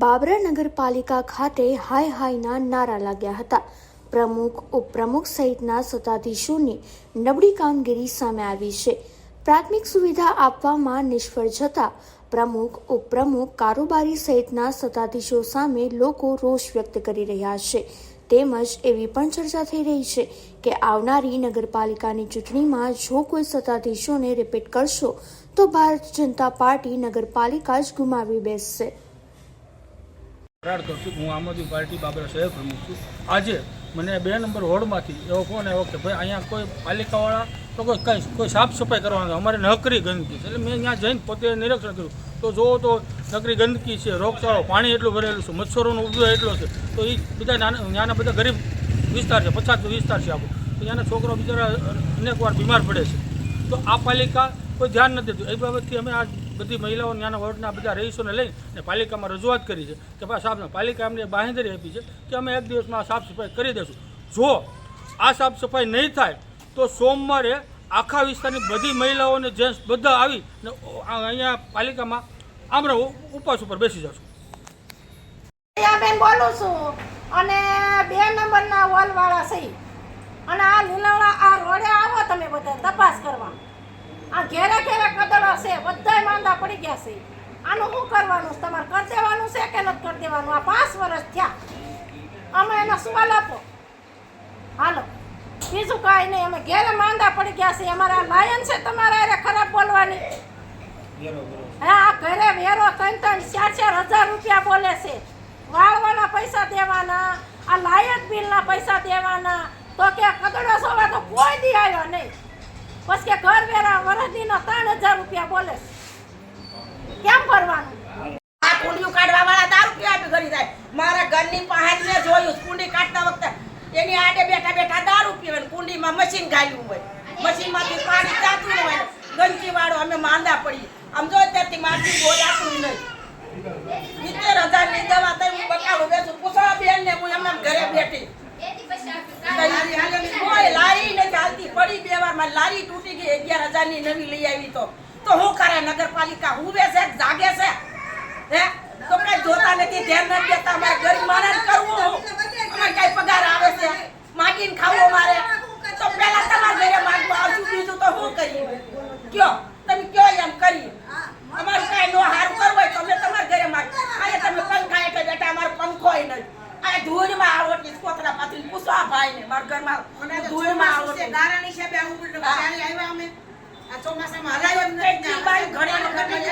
બાબરા નગરપાલિકા ખાતે હાય હાયના નારા લાગ્યા હતા. પ્રમુખ, ઉપપ્રમુખ સહિતના સત્તાધીશોની નબળી કામગીરી સામે આવી છે. પ્રાથમિક સુવિધા આપવામાં નિષ્ફળ જતા પ્રમુખ, ઉપપ્રમુખ, કારોબારી સહિતના સત્તાધીશો સામે લોકો રોષ વ્યક્ત કરી રહ્યા છે. તેમજ એવી પણ ચર્ચા થઈ રહી છે કે આવનારી નગરપાલિકાની ચૂંટણીમાં જો કોઈ સત્તાધીશોને રિપીટ કરશો, તો ભારતીય જનતા પાર્ટી નગરપાલિકા જ ગુમાવી બેસશે. કરું છું. હું આમ આદમી પાર્ટી બાબરા શહેર પ્રમુખ છું. આજે મને બે નંબર વોર્ડમાંથી એવો ફોન આવ્યો કે ભાઈ અહીંયા કોઈ પાલિકાવાળા તો કોઈ કંઈ, કોઈ સાફ સફાઈ કરવાના. અમારે નકરી ગંદકી એટલે મેં ત્યાં જઈને પોતે નિરીક્ષણ કર્યું. તો જોવો તો નકરી ગંદકી છે. રોગચાળો, પાણી એટલું ભરેલું છે. મચ્છરોનો ઉપદ્રવ એટલો છે. તો એ બધા નાના નાના બધા ગરીબ વિસ્તાર છે. પછાત વિસ્તાર છે આપણો તો ત્યાંના છોકરો બિચારા અનેક વાર બીમાર પડે છે. તો આ પાલિકા કોઈ ધ્યાન નથી દેતું. એ બાબતથી અમે આ બધી મહિલાઓ ત્યાંના વોર્ડના બધા રહીશોને લઈને પાલિકામાં રજૂઆત કરી છે કે ભાઈ સાહેબ પાલિકા અમને બાંહેધરી આપી છે કે અમે એક દિવસમાં સાફ સફાઈ કરી દઈશું જો આ સાફ સફાઈ નહીં થાય, તો સોમવારે આખા વિસ્તારની બધી મહિલાઓને જેન્ટ્સ બધા આવી ને અહીંયા પાલિકામાં આમરે ઉપવાસ ઉપર બેસી જશું. બેન બોલું છું. અને બે નંબરના વોલવાળા છે. અને આ લીલાવાળા આ રોડે આવો તમે બધા, તપાસ કરવા. આ ઘેરે ઘેરે કદડો છે માંદા પડી ગયા છે. આનું શું કરવાનું? છે? તમારે કરી દેવાનું છે કે નથી કરી દેવાનું? આ પાંચ વર્ષ થયા. અમે એના સવાલ આપો. હાલો. બીજું કાંઈ નહીં અમે ઘેરે માંદા પડી ગયા છે અમારા લાયન છે તમારા હારે ખરાબ બોલવાની. હા આ ઘરે વેરો ત્રણ ત્રણ ચાર ચાર હજાર રૂપિયા બોલે છે. વાળવાના પૈસા દેવાના આ લાયક બિલના પૈસા દેવાના. તો કે કગડો સોવા તો કોઈ દી આવ્યો નહીં. પછી કે ઘર વેરા વરદીના ત્રણ હજાર રૂપિયા બોલે છે. કેમ ભરવાનું? આ કુંડિયું કાઢવા વાળા દારૂ પીવા ઘરી જાય. મારા ઘરની પાસે મેં જોયું, કુંડી કાઢતા વખતે એની આડે બેઠા બેઠા દારૂ પીવે ને કુંડીમાં મશીન ગાયું હોય. મશીનમાંથી પાણી ચાતું હોય. ગંદકી વાળો અમે માંદા પડી. આમ જો ત્યારથી મારથી બોલાતું નહીં. સિત્તેર હજારની દવા તઈ હું બકાલું બેસું પૂછવા બેન ને હું એમને ઘરે બેઠી. કોઈ લારી નથી હાલતી. પડી બે વાર મારી લારી તૂટી ગઈ, અગિયાર હજારની નવી લઈ આવી તો. તો હું કરે? નગરપાલિકા હુવે છે જાગે છે? હે? તો કઈ જોતા નથી ધ્યાન નથી દેતા. મારે ગરીબ માણસ કરવું અમારે કઈ પગાર આવે છે? માગીને ખાવું મારે તો પેલા તમારા ઘરે માગવા આવશું બીજું તો હું કરીએ? કયો? તમે કયો એમ કરી? અમારું કઈ નો હારું કરવું હોય તો અમે તમારા ઘરે માગ અહીંયા તમે પંખા એટલે બેટા અમારો પંખો નહીં. આ ધૂળમાં આવો એટલે કોતરા પાથરી પૂછો આ ભાઈને મારા ઘરમાં ધૂળમાં આવો એટલે. ગારાની છે બે હા. આવ્યા અમે. આ ચોમાસામાં હલાયો જ નથી ઘણી વખત